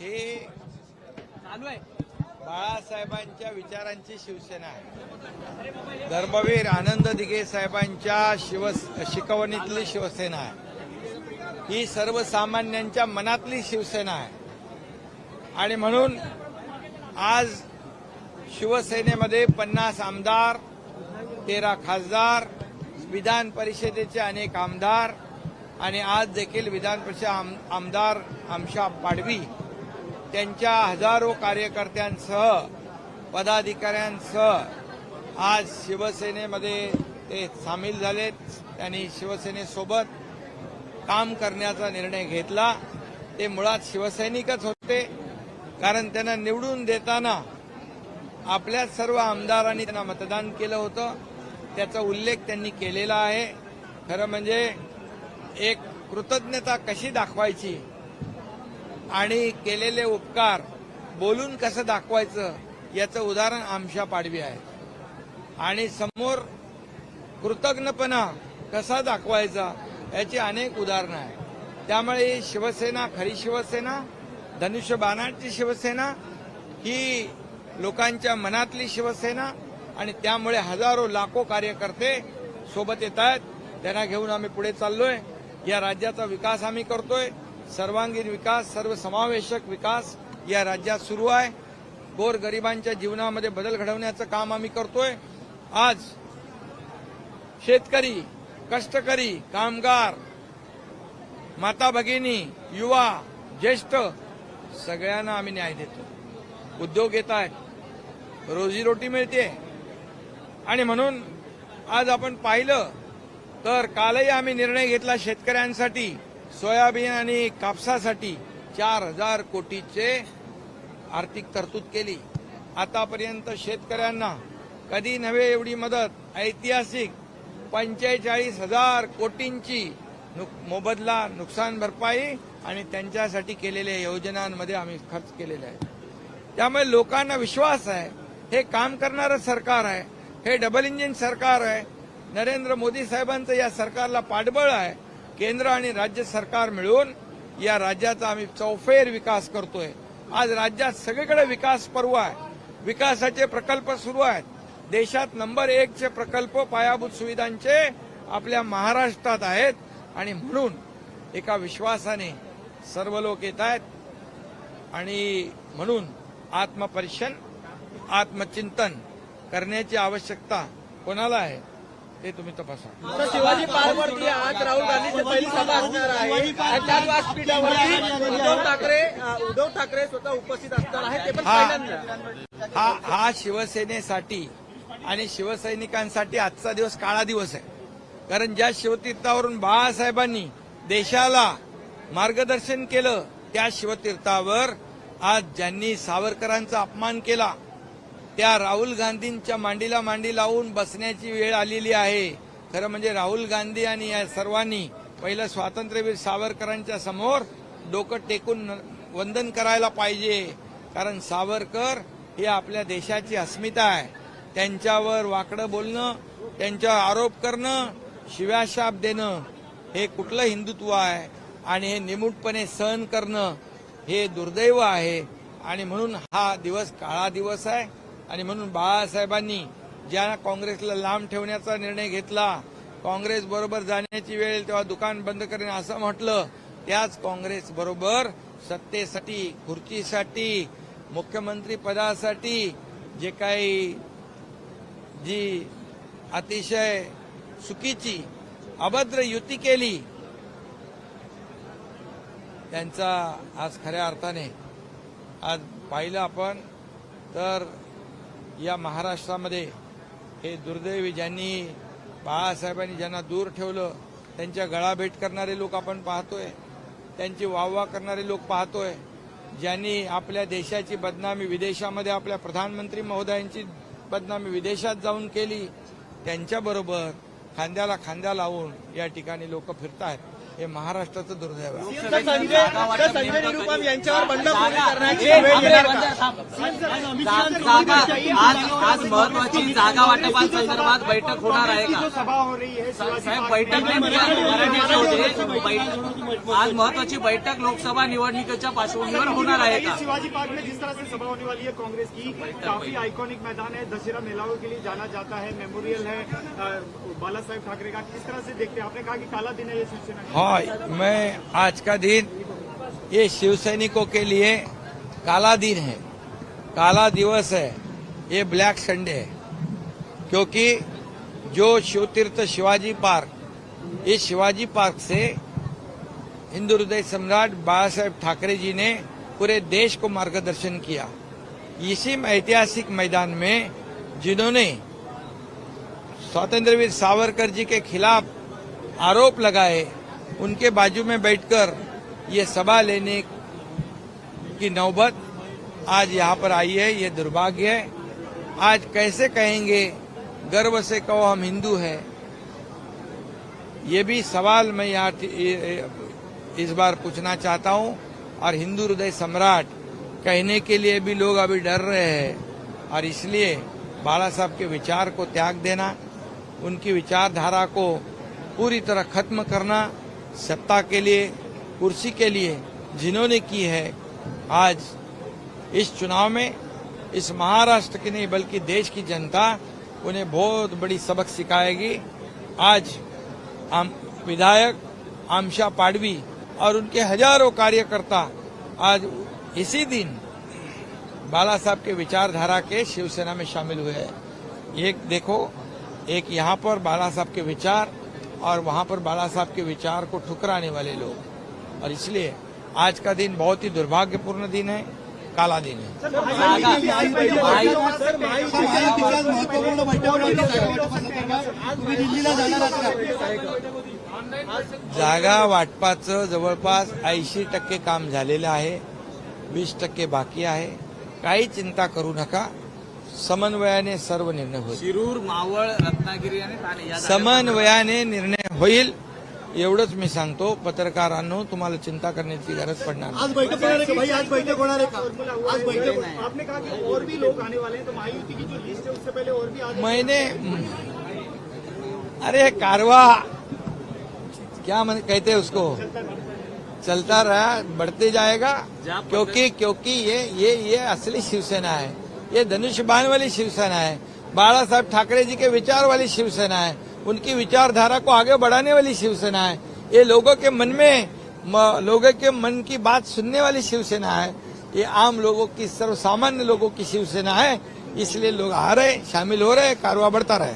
हे बाळासाहेबांच्या विचारांची शिवसेना आहे. धर्मवीर आनंद दिघे साहेबांच्या शिव शिकवणीतली शिवसेना आहे. ही सर्वसामान्यांच्या मनातली शिवसेना आहे. आणि म्हणून आज शिवसेनेमध्ये पन्नास आमदार तेरा खासदार विधान परिषदेचे अनेक आमदार आणि आज देखील विधान परिषद आम- आमदार आमशा पाडवी त्यांच्या हजारो कार्यकर्त्यांसह पदाधिकाऱ्यांसह आज शिवसेनेमध्ये ते सामील झालेत. त्यांनी शिवसेनेसोबत काम करण्याचा निर्णय घेतला. ते मुळात शिवसैनिकच होते. कारण त्यांना निवडून देताना आपल्या सर्व आमदारांनी त्यांना मतदान केलं होतं. त्याचा उल्लेख त्यांनी केलेला आहे. खरं म्हणजे एक कृतज्ञता कशी दाखवायची? आणि केलेले उपकार बोलून कसं दाखवायचं? याचं उदाहरण आमशा पाडवी आहे आणि समोर कृतज्ञपणा कसा दाखवायचा याची अनेक उदाहरणं आहेत. त्यामुळे शिवसेना खरी शिवसेना धनुष्यबाणाची शिवसेना ही लोकांच्या मनातली शिवसेना आणि त्यामुळे हजारो लाखो कार्यकर्ते सोबत येत आहेत. त्यांना घेऊन आम्ही पुढे चाललोय. या राज्याचा विकास आम्ही करतोय. सर्वांगीण विकास सर्वसमावेशक विकास या राज्यात सुरू आहे. गोर गरिबांच्या जीवनामध्ये बदल घडवण्याचं काम आम्ही करतोय. आज शेतकरी कष्टकरी कामगार माता भगिनी युवा ज्येष्ठ सगळ्यांना आम्ही न्याय देतो. उद्योग येत आहेत. रोजीरोटी मिळते आणि म्हणून आज आपण पाहिलं तर कालही आम्ही निर्णय घेतला शेतकऱ्यांसाठी सोयाबीन आणि कापसासाठी चार हजार कोटीचे आर्थिक तरतूद केली. आतापर्यंत शेतकऱ्यांना कधी नव्हे एवढी मदत ऐतिहासिक पंचेचाळीस हजार कोटींची नुक- मोबदला नुकसान भरपाई आणि त्यांच्यासाठी केलेल्या योजनांमध्ये आम्ही खर्च केलेले आहे त्यामुळे लोकांना विश्वास आहे हे काम करणारं सरकार आहे हे डबल इंजिन सरकार आहे नरेंद्र मोदी साहेबांचं या सरकारला पाठबळ आहे. केंद्र आणि राज्य सरकार मिळून या राज्याचा आम्ही चौफेर विकास करतोय. आज राज्यात सगळीकडे विकास पर्व आहे. विकासाचे प्रकल्प सुरू आहेत. देशात नंबर एकचे प्रकल्प पायाभूत सुविधांचे आपल्या महाराष्ट्रात आहेत. आणि म्हणून एका विश्वासाने सर्व लोक येत आहेत. आणि म्हणून आत्मपरीक्षण आत्मचिंतन करण्याची आवश्यकता कोणाला आहे? ते तुम्ही तपासा. तर शिवाजी पार्कवरती आज राहुल गांधीची पहिली सभा असणार आहे. त्याच व्यासपीठावरती उद्धव ठाकरे उद्धव ठाकरे स्वतः उपस्थित असणार आहे ते पण हा. पहिल्यांदा. हा हा शिवसेनेसाठी आणि शिवसैनिकांसाठी आजचा दिवस काळा दिवस आहे. कारण ज्या शिवतीर्थावरून बाळासाहेबांनी देशाला मार्गदर्शन केलं त्या शिवतीर्थावर आज ज्यांनी सावरकरांचा अपमान केला त्या राहुल गांधींच्या मांडीला मांडी लावून बसण्याची वेळ आलेली आहे. खरं म्हणजे राहुल गांधी आणि या सर्वांनी पहिलं स्वातंत्र्यवीर सावरकरांच्या समोर डोकं टेकून वंदन करायला पाहिजे. कारण सावरकर ही आपल्या देशाची अस्मिता आहे. त्यांच्यावर वाकडं बोलणं त्यांच्यावर आरोप करणं शिव्याशाप देणं हे कुठलं हिंदुत्व आहे? आणि हे निमूटपणे सहन करणं हे दुर्दैव आहे. आणि म्हणून हा दिवस काळा दिवस आहे. आणि म्हणून बाळासाहेबांनी ज्या काँग्रेसला लांब ठेवण्याचा निर्णय घेतला काँग्रेस बरोबर जाण्याची वेळ तेव्हा दुकान बंद करेन असं म्हटलं त्याच काँग्रेस बरोबर सत्तेसाठी खुर्चीसाठी मुख्यमंत्री पदासाठी जे काही जी अतिशय चुकीची अभद्र युती केली त्यांचा आज खऱ्या अर्थाने आज पाहिलं आपण तर या महाराष्ट्रामध्ये हे दुर्दैवी ज्यांनी बाळासाहेबांनी ज्यांना दूर ठेवलं त्यांच्या गळाभेट करणारे लोक आपण पाहतोय त्यांची वाहवा करणारे लोक पाहतोय ज्यांनी आपल्या देशाची बदनामी विदेशामध्ये आपल्या प्रधानमंत्री महोदयांची बदनामी विदेशात जाऊन केली त्यांच्याबरोबर खांद्याला खांद्या लावून या ठिकाणी लोक फिरत आहेत हे महाराष्ट्राचं दुर्दैव आहे. संजय निरुपम यांच्यावर बंडखोरी करण्याची वेळ येणार का? जागा आज आज महत्वाची जागा वाटपासंदर्भात बैठक होणार आहे का? सभा हो रही है शिवाजी साहेब पार्क बैठक नाही मराठीचं होते बैठक- आज महत्वाची बैठक लोकसभा निवडणुकीच्या पार्श्वभूमीवर होणार आहे का? शिवाजी पार्क में जिस तरह से सभा होने वाली है कांग्रेस की काफी आइकॉनिक मैदान है। दशहरा मेलाओं के लिए जाना जाता है मेमोरियल है। अ, बाला साहेब ठाकरे का किस तरह से देखते हैं? आपने कहा कि काला दिन है ये शिवसेना का। हाँ मैं आज का दिन ये शिव सैनिकों के लिए काला दिन है। काला दिवस है। ये ब्लैक संडे है। क्योंकि जो शिवतीर्थ शिवाजी पार्क, इस शिवाजी पार्क से हिंदू हृदय सम्राट बाला साहेब ठाकरे जी ने पूरे देश को मार्गदर्शन किया। इसी ऐतिहासिक मैदान में जिन्होंने स्वतंत्रवीर सावरकर जी के खिलाफ आरोप लगाए उनके बाजू में बैठकर ये सभा लेने की नौबत आज यहाँ पर आई है, ये दुर्भाग्य है। आज कैसे कहेंगे, गर्व से कहो हम हिंदू हैं। ये भी सवाल मैं यहाँ इस बार पूछना चाहता हूँ। और हिंदू हृदय सम्राट कहने के लिए भी लोग अभी डर रहे हैं। और इसलिए बाला साहब के विचार को त्याग देना, उनकी विचारधारा को पूरी तरह खत्म करना सत्ता के लिए, कुर्सी के लिए जिन्होंने की है, आज इस चुनाव में, इस महाराष्ट्र की नहीं बल्कि देश की जनता उन्हें बहुत बड़ी सबक सिखाएगी। आज आम विधायक आमशा पाडवी और उनके हज़ारों कार्यकर्ता आज इसी दिन बाला साहब के विचारधारा के शिवसेना में शामिल हुए हैं। एक देखो, एक यहाँ पर बाला साहब के विचार और वहाँ पर बाला साहब के विचार को ठुकराने वाले लोग। और इसलिए आज का दिन बहुत ही दुर्भाग्यपूर्ण दिन है काला दिन है। जागा वाटपाचं जवळपास ऐंशी टक्के काम झालेलं आहे वीस टक्के बाकी आहे. काही चिंता करू नका. समन्वयाने सर्व निर्णय होईल. शिरूर मावळ रत्नागिरी आणि ठाणे या जागा- समन्वयाने निर्णय होईल एवढंच मी सांगतो. पत्रकारांनो तुम्हाला चिंता करण्याची गरज पडणार नाही. आज बैठक होणार आहे का भाई? आज बैठक होणार आहे का? आज बैठक आपने कहा कि और भी लोग आने वाले हैं तो महायुति की जो लिस्ट है उससे पहले और भी आ मैंने अरे कारवा क्या मन कहते हैं उसको? चलता रहा बढ़ते जाएगा क्योंकि क्योंकि ये ये ये असली शिवसेना है। ये धनुष्यबाण वाली शिवसेना है। बाला साहब ठाकरे जी के विचार वाली शिवसेना है। उनकी विचारधारा को आगे बढ़ाने वाली शिवसेना है। ये लोगों के मन में लोगों के मन की बात सुनने वाली शिवसेना है। ये आम लोगों की, सर्वसामान्य लोगों की शिवसेना है। इसलिए लोग आ रहे शामिल हो रहे कारवा बढ़ता रहे